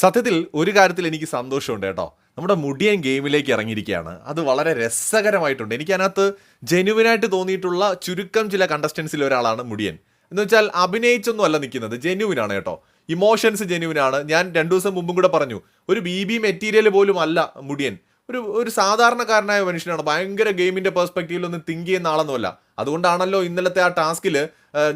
സത്യത്തിൽ ഒരു കാര്യത്തിൽ എനിക്ക് സന്തോഷമുണ്ട് കേട്ടോ. നമ്മുടെ മുടിയൻ ഗെയിമിലേക്ക് ഇറങ്ങിയിരിക്കുകയാണ്. അത് വളരെ രസകരമായിട്ടുണ്ട്. എനിക്ക് അതിനകത്ത് ജെനുവിനായിട്ട് തോന്നിയിട്ടുള്ള ചുരുക്കം ചില കണ്ടസ്റ്റൻസിൽ ഒരാളാണ് മുടിയൻ. എന്ന് വെച്ചാൽ അഭിനയിച്ചൊന്നും അല്ല നിൽക്കുന്നത്. ജെനുവിനാണ് കേട്ടോ. ഇമോഷൻസ് ജെനുവിനാണ്. ഞാൻ രണ്ടു ദിവസം മുമ്പും കൂടെ പറഞ്ഞു ഒരു ബി ബി മെറ്റീരിയൽ പോലും അല്ല മുടിയൻ. ഒരു ഒരു സാധാരണക്കാരനായ മനുഷ്യനാണ്. ഭയങ്കര ഗെയിമിന്റെ പെർസ്പെക്റ്റീവിൽ ഒന്ന് തിങ്ക് ചെയ്യുന്ന ആളൊന്നുമല്ല. അതുകൊണ്ടാണല്ലോ ഇന്നലത്തെ ആ ടാസ്കിൽ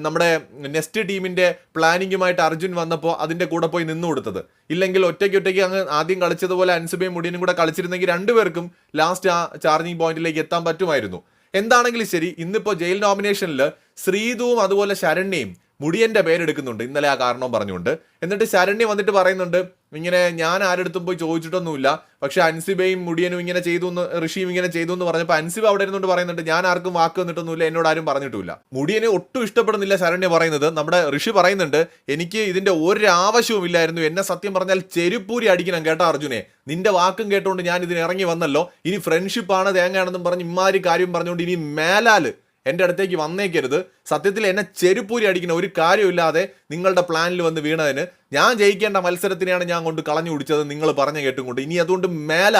നമ്മുടെ നെസ്റ്റ് ടീമിന്റെ പ്ലാനിങ്ങുമായിട്ട് അർജുൻ വന്നപ്പോൾ അതിന്റെ കൂടെ പോയി നിന്നു കൊടുത്തത്. ഇല്ലെങ്കിൽ ഒറ്റയ്ക്ക് ഒറ്റയ്ക്ക് അങ്ങ് ആദ്യം കളിച്ചതുപോലെ അൻസുബയും മുടിയനും കൂടെ കളിച്ചിരുന്നെങ്കിൽ രണ്ടുപേർക്കും ലാസ്റ്റ് ആ ചാർജിങ് പോയിന്റിലേക്ക് എത്താൻ പറ്റുമായിരുന്നു. എന്താണെങ്കിലും ശരി ഇന്നിപ്പോൾ ജയിൽ നോമിനേഷനിൽ ശ്രീതുവും അതുപോലെ ശരണ്യയും മുടിയന്റെ പേരെടുക്കുന്നുണ്ട് ഇന്നലെ ആ കാരണവും പറഞ്ഞുകൊണ്ട്. എന്നിട്ട് ശരണ്യ വന്നിട്ട് പറയുന്നുണ്ട് ഇങ്ങനെ ഞാൻ ആരെടുത്തും പോയി ചോദിച്ചിട്ടൊന്നുമില്ല. പക്ഷേ അൻസിബയും മുടിയനും ഇങ്ങനെ ചെയ്തു എന്ന് ഋഷിയും ഇങ്ങനെ ചെയ്തു എന്ന് പറഞ്ഞപ്പോൾ അൻസിബ അവിടെ ഇരുന്നുകൊണ്ട് പറയുന്നുണ്ട് ഞാൻ ആർക്കും വാക്ക് തന്നിട്ടൊന്നുമില്ല. എന്നോട് ആരും പറഞ്ഞിട്ടില്ല മുടിയനെ ഒട്ടും ഇഷ്ടപ്പെടുന്നില്ല ശരണ്യ പറയുന്നത്. നമ്മുടെ ഋഷി പറയുന്നുണ്ട് എനിക്ക് ഇതിന്റെ ഒരു ആവശ്യവും ഇല്ലായിരുന്നു. എന്നെ സത്യം പറഞ്ഞാൽ ചെരുപ്പൂരി അടിക്കണം കേട്ടോ അർജുനെ. നിന്റെ വാക്കും കേട്ടുകൊണ്ട് ഞാൻ ഇതിന് ഇറങ്ങി വന്നല്ലോ. ഇനി ഫ്രണ്ട്ഷിപ്പാണ് തേങ്ങയാണെന്നും പറഞ്ഞ് ഇമാതിരി കാര്യം പറഞ്ഞുകൊണ്ട് ഇനി മേലാൽ എന്റെ അടുത്തേക്ക് വന്നേക്കരുത്. സത്യത്തിൽ എന്നെ ചെരുപ്പൂരി അടിക്കുന്ന ഒരു കാര്യമില്ലാതെ നിങ്ങളുടെ പ്ലാനിൽ വന്ന് വീണതിന് ഞാൻ ജയിക്കേണ്ട മത്സരത്തിനെയാണ് ഞാൻ കൊണ്ട് കളഞ്ഞു കുടിച്ചത് നിങ്ങൾ പറഞ്ഞ കേട്ടുകൊണ്ട്. ഇനി അതുകൊണ്ട് മേല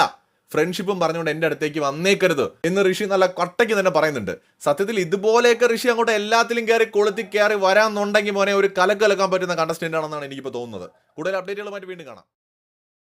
ഫ്രണ്ട്ഷിപ്പും പറഞ്ഞുകൊണ്ട് എന്റെ അടുത്തേക്ക് വന്നേക്കരുത് എന്ന് ഋഷി നല്ല കട്ടയ്ക്ക് തന്നെ പറയുന്നുണ്ട്. സത്യത്തിൽ ഇതുപോലെയൊക്കെ ഋഷി അങ്ങോട്ട് എല്ലാത്തിലും കയറി കൊളുത്തി കയറി വരാന്നുണ്ടെങ്കിൽ മോനെ ഒരു കലക്കലക്കാൻ പറ്റുന്ന കണ്ടസ്റ്റന്റ് ആണെന്നാണ് എനിക്കിപ്പോൾ തോന്നുന്നത്. കൂടുതൽ അപ്ഡേറ്റുകളുമായിട്ട് വീണ്ടും കാണാം.